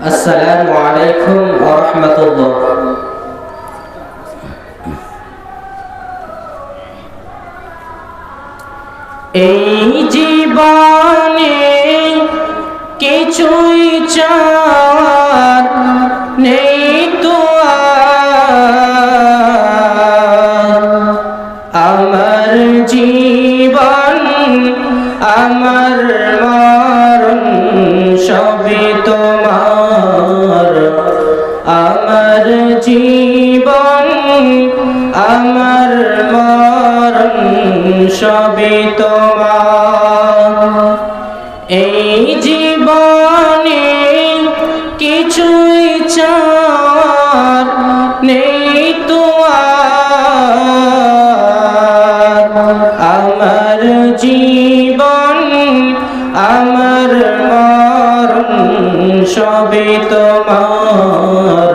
আসসালামু আলাইকুম ওয়া রাহমাতুল্লাহ এই জীবনে কিছুই চার জীবন আমার মরণ সবই তোমার। এই জীবনে কিছুই চার নেই তো আমার জীবন, আমার মরণ সবই তোমার।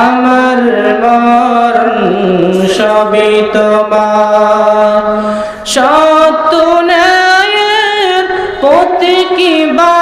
আমার মরণ সবই তোমার। সত্য ন্যায়ের প্রতীকী বানাও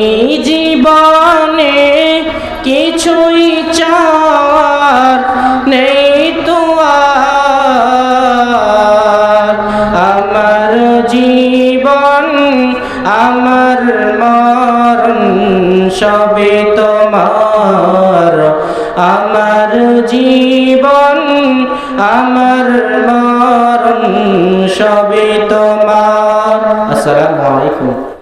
আমার মরণ সবে তোমার। আমার জীবন আমার মরণ সবে তোমার। আসসালামু আলাইকুম।